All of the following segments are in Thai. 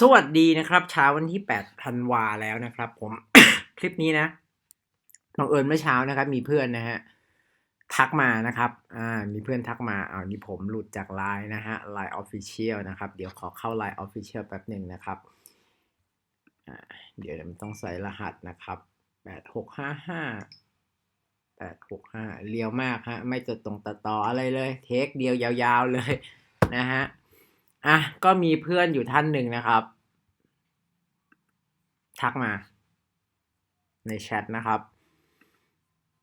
สวัสดีนะครับเช้าวันที่8ธันวาแล้วนะครับ ผม คลิปนี้นะบังเอิญเมื่อเช้านะครับ มีเพื่อนนะฮะทักมานะครับ อ่า มีเพื่อนทักมาอ่านี่ผมหลุดจากไลน์นะฮะไลน์ออฟฟิเชียลนะครับ เดี๋ยวขอเข้าไลน์ออฟฟิเชียลแป๊บหนึ่งนะครับอ่าเดี๋ยวมันต้องใส่รหัสนะครับแปดหกห้าห้าแปดหกห้าเรียวมากฮะไม่จดตรงตัดต่ออะไรเลย เทคเดียวยาวๆเลยนะฮะ อะก็มีเพื่อนอยู่ท่านหนึ่งนะครับ ทักมา ในแชทนะครับ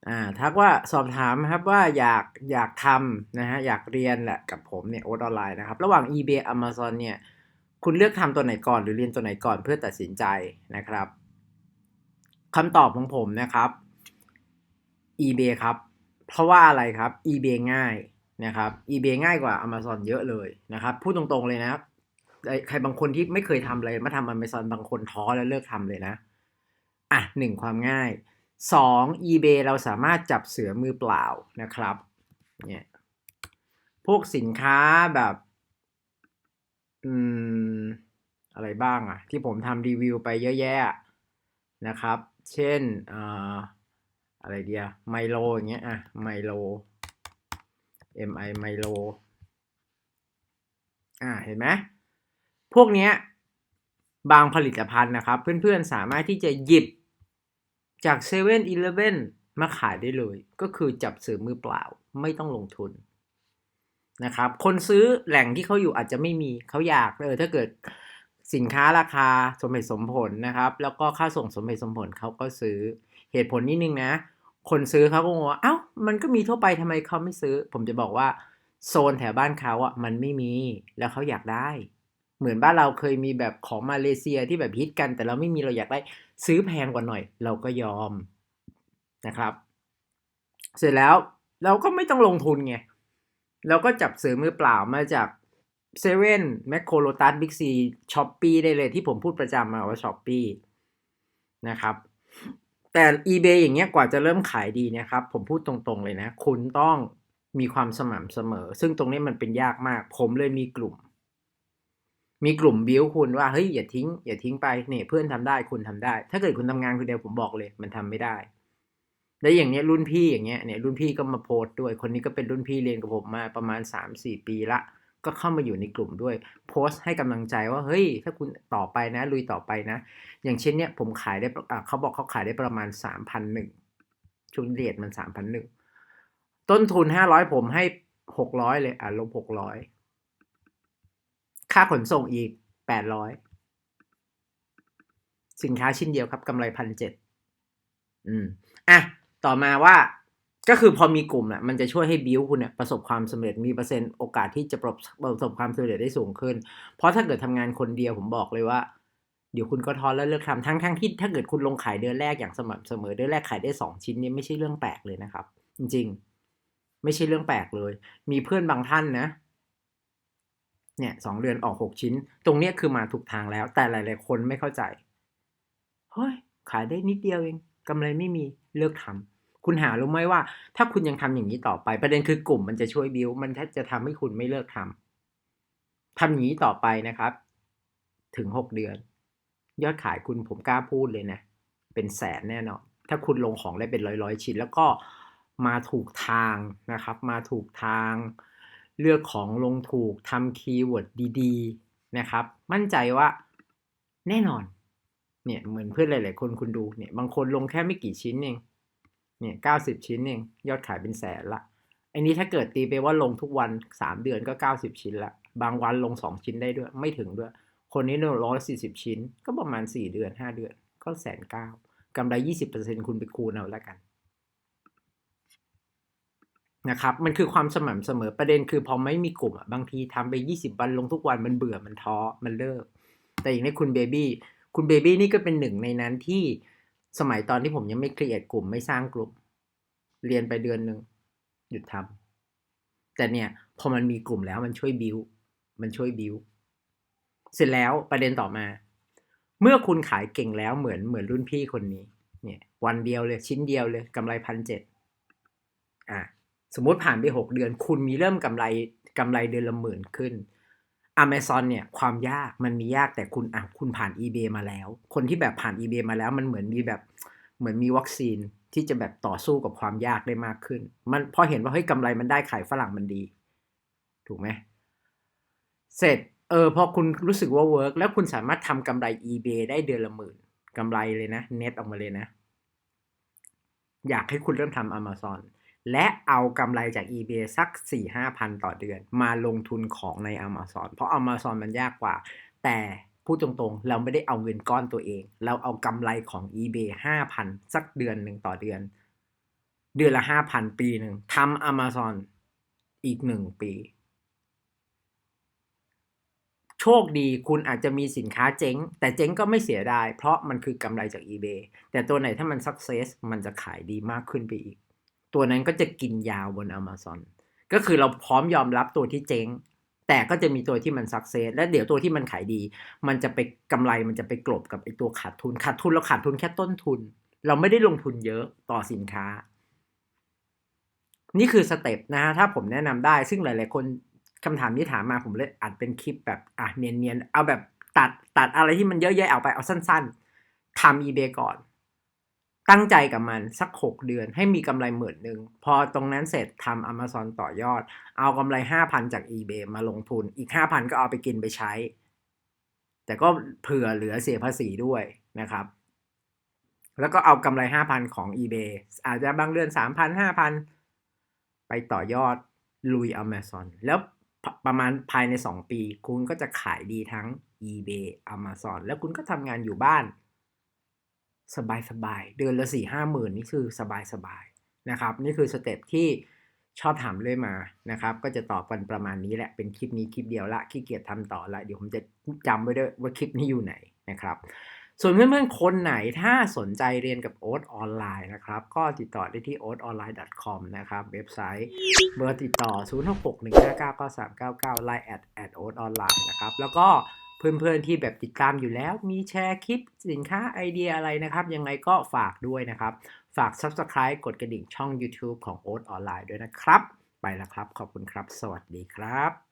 อ่า ทักว่าสอบถามครับว่าอยากอยากทำนะฮะอยากเรียนแหละกับผมเนี่ยโอ๊ตออนไลน์นะครับ ระหว่าง eBay Amazon เนี่ย คุณเลือกทำตัวไหนก่อนหรือเรียนตัวไหนก่อนเพื่อตัดสินใจนะครับคำตอบของผมนะครับ eBay ครับ เพราะว่าอะไรครับ eBay ง่าย นะครับ eBay ง่ายกว่า Amazon เยอะเลยนะครับ พูดตรงๆเลยนะใครบางคนที่ไม่เคยทำเลยมาทำ Amazon บางคนท้อแล้วเลิกทำเลยนะ อะหนึ่งความง่ายสอง eBay เราสามารถจับเสือมือเปล่านะครับเนี่ยพวกสินค้าแบบ อืม อะไรบ้างอะที่ผมทำรีวิวไปเยอะแยะนะครับ เช่น อ่าอะไรเดียไมโลอย่างเงี้ยอะไมโล mi ไมโลอ่าเห็นไหมพวกเนี้ยบางผลิตภัณฑ์นะครับ เพื่อนๆสามารถที่จะหยิบจาก7 e เ e ่ e อมาขายได้เลย ก็คือจับซื้อมือเปล่าไม่ต้องลงทุนนะครับ คนซื้อแหล่งที่เขาอยู่อาจจะไม่มีเขาอยากเออถ้าเกิดสินค้าราคาสมเหตุสมผลนะครับ แล้วก็ค่าส่งสมเหตุสมผลเขาก็ซื้อเหตุผลนิดนึงนะ คนซื้อเขาก็งงว่าเอ้ามันก็มีทั่วไปทำไมเขาไม่ซื้อ ผมจะบอกว่าโซนแถวบ้านเขาอะมันไม่มีแล้วเขาอยากได้ เหมือนบ้านเราเคยมีแบบของมาเลเซียที่แบบฮิตกัน แต่เราไม่มีเราอยากได้ซื้อแพงกว่าหน่อย เราก็ยอมนะครับ เสร็จแล้วเราก็ไม่ต้องลงทุนไงเราก็จับซื้อมือเปล่ามาจากเซเว่นแมคโครโลตัสบิ๊กซีช้อปปีได้เลยที่ผมพูดประจำมาว่าช้อปปีนะครับ แต่ eBay อย่างเงี้ยกว่าจะเริ่มขายดีเนี่ยครับ ผมพูดตรงๆเลยนะ คุณต้องมีความสม่ำเสมอ ซึ่งตรงนี้มันเป็นยากมาก ผมเลยมีกลุ่ม มีกลุ่มบิวคุณว่าเฮ้ยอย่าทิ้ง อย่าทิ้งไปเนี่ยเพื่อนทำได้คุณทำได้ ถ้าเกิดคุณทำงานคนเดียวผมบอกเลย มันทำไม่ได้ แล้วอย่างเนี้ยรุ่นพี่อย่างเงี้ยเนี่ยรุ่นพี่ก็มาโพสต์ด้วยคนนี้ก็เป็นรุ่นพี่เรียนกับผมมาประมาณ3-4ปีละ ก็เข้ามาอยู่ในกลุ่มด้วย โพสต์ให้กำลังใจว่าเฮ้ย ถ้าคุณต่อไปนะ ลุยต่อไปนะ อย่างเช่นเนี้ยผมขายได้เขาบอกเขาขายได้ประมาณสามพันหนึ่งชุดเรียดมันสามพันหนึ่งต้นทุนห้าร้อยผมให้หกร้อยเลยอะลบหกร้อยค่าขนส่งอีกแปดร้อยสินค้าชิ้นเดียวครับกำไรพันเจ็ดอืมอะต่อมาว่า ก็คือพอมีกลุ่มอะมันจะช่วยให้บิวคุณเนี่ยประสบความสำเร็จมีเปอร์เซ็นต์โอกาสที่จะประสบความสำเร็จได้สูงขึ้น เพราะถ้าเกิดทำงานคนเดียวผมบอกเลยว่า เดี๋ยวคุณก็ท้อแล้วเลิกทำทั้งทั้งที่ถ้าเกิดคุณลงขายเดือนแรกอย่างสม่ำเสมอเดือนแรกขายได้สองชิ้นนี่ไม่ใช่เรื่องแปลกเลยนะครับ จริงๆ ไม่ใช่เรื่องแปลกเลย มีเพื่อนบางท่านนะ เนี่ยสองเดือนออกหกชิ้น ตรงเนี้ยคือมาถูกทางแล้ว แต่หลาย ๆ คนไม่เข้าใจเฮ้ยขายได้นิดเดียวเองกำไรไม่มีเลิกทำ คุณหารู้ไหมว่า ถ้าคุณยังทำอย่างนี้ต่อไป ประเด็นคือกลุ่มมันจะช่วยบิวมันจะทำให้คุณไม่เลิกทำทำอย่างนี้ต่อไปนะครับ ถึงหกเดือน ยอดขายคุณผมกล้าพูดเลยนะ เป็นแสนแน่นอนถ้าคุณลงของได้เป็นร้อยร้อยชิ้น แล้วก็มาถูกทางนะครับ มาถูกทาง เลือกของลงถูกทำคีย์เวิร์ดดีๆนะครับ มั่นใจว่าแน่นอน เนี่ยเหมือนเพื่อนหลาย ๆ คนคุณดูเนี่ยบางคนลงแค่ไม่กี่ชิ้นเอง เนี่ยเก้าสิบชิ้นเองยอดขายเป็นแสนละอันนี้ถ้าเกิดตีไปว่าลงทุกวันสามเดือนก็เก้าสิบชิ้นละบางวันลงสองชิ้นได้ด้วยไม่ถึงด้วย คนนี้เนี่ยร้อยสี่สิบชิ้น ก็ประมาณสี่เดือนห้าเดือน ก็แสนเก้ากำไรยี่สิบเปอร์เซ็นคุณไปคูณเอาแล้วกันนะครับมันคือความสม่ำเสมอประเด็นคือพอไม่มีกลุ่มอะบางทีทำไปยี่สิบวันลงทุกวันมันเบื่อมันท้อมันเลิก แต่อย่างนี้คุณเบบี้คุณเบบี้นี่ก็เป็นหนึ่งในนั้นที่ สมัยตอนที่ผมยังไม่ครียดกลุ่มไม่สร้างกลุ่ม เรียนไปเดือนหนึ่งหยุดทำแต่เนี่ย พอมันมีกลุ่มแล้วมันช่วยบิวมันช่วยบิวเสร็จแล้วประเด็นต่อมา เมื่อคุณขายเก่งแล้วเหมือนเหมือนรุ่นพี่คนนี้ เนี่ย วันเดียวเลยชิ้นเดียวเลยกำไรพันเจ็ดอะสมมติผ่านไปหกเดือน คุณมีเริ่มกำไรกำไรเดือนละหมื่นขึ้น Amazon เนี่ยความยากมันมียากแต่คุณอะคุณผ่าน eBay มาแล้ว คนที่แบบผ่าน eBay มาแล้วมันเหมือนมีแบบเหมือนมีวัคซีนที่จะแบบต่อสู้กับความยากได้มากขึ้น มันพอเห็นว่าเฮ้ยกำไรมันได้ขายฝรั่งมันดี ถูกไหมเสร็จเออพอคุณรู้สึกว่าเวิร์กแล้วคุณสามารถทำกำไร eBay ได้เดือนละหมื่นกำไรเลยนะเน็ตออกมาเลยนะ อยากให้คุณเริ่มทำ Amazon และเอากำไรจาก eBay สัก 4 5พันต่อเดือน มาลงทุนของใน Amazon เพราะ Amazon มันยากกว่า แต่พูดตรงๆ เราไม่ได้เอาเงินก้อนตัวเอง เราเอากำไรของ eBay 5,000 สักเดือนหนึ่งต่อเดือน เดือนละ 5,000 ปีหนึ่งทำ Amazon อีกหนึ่งปี โชคดีคุณอาจจะมีสินค้าเจ๊ง แต่เจ๊งก็ไม่เสียดาย เพราะมันคือกำไรจาก eBay แต่ตัวไหนถ้ามัน success มันจะขายดีมากขึ้นไปอีก ตัวนั้นก็จะกินยาวบน Amazon ก็คือเราพร้อมยอมรับตัวที่เจ๊ง แต่ก็จะมีตัวที่มัน success และเดี๋ยวตัวที่มันขายดี มันจะไปกำไรมันจะไปกลบกับไอตัวขาดทุนขาดทุนเราขาดทุนแค่ต้นทุน เราไม่ได้ลงทุนเยอะต่อสินค้า นี่คือสเต็ปนะฮะถ้าผมแนะนำได้ ซึ่งหลาย ๆ คนคำถามที่ถามมาผมเลยอัดเป็นคลิปแบบอะเนียนๆเอาแบบตัดตัดอะไรที่มันเยอะแยะออกไปเอาสั้น ๆทำ eBay ก่อน ตั้งใจกับมันสัก 6 เดือนให้มีกำไรหมื่นหนึ่งพอตรงนั้นเสร็จทำ Amazon ต่อยอด เอากำไร 5,000 จาก eBay มาลงทุนอีก 5,000 ก็เอาไปกินไปใช้ แต่ก็เผื่อเหลือเสียภาษีด้วยนะครับ แล้วก็เอากำไร 5,000 ของ eBay อาจจะบางเดือน 3,000 5,000 ไปต่อยอดลุย Amazon แล้วประมาณภายใน 2 ปี คุณก็จะขายดีทั้ง eBay Amazon แล้วคุณก็ทำงานอยู่บ้าน สบายสบายเดือนละสี่ห้าหมื่นนี่คือสบายสบายนะครับ นี่คือสเต็ปที่ชอบถามเรื่อยมานะครับ ก็จะตอบกันประมาณนี้แหละเป็นคลิปนี้คลิปเดียวละขี้เกียจทำต่อละเดี๋ยวผมจะจำไว้ด้วยว่าคลิปนี้อยู่ไหนนะครับ ส่วนเพื่อนๆคนไหนถ้าสนใจเรียนกับโอ๊ตออนไลน์นะครับ ก็ติดต่อได้ที่ oatonline.com นะครับ เว็บไซต์เบอร์ติดต่อ 0661599399 Line แอดแอดโอ๊ตออนไลน์นะครับแล้วก็ เพื่อนๆที่แบบติดตามอยู่แล้ว มีแชร์คลิปสินค้าไอเดียอะไรนะครับ ยังไงก็ฝากด้วยนะครับ ฝาก Subscribe กดกระดิ่งช่อง YouTube ของโอ๊ตออนไลน์ด้วยนะครับ ไปแล้วครับ ขอบคุณครับ สวัสดีครับ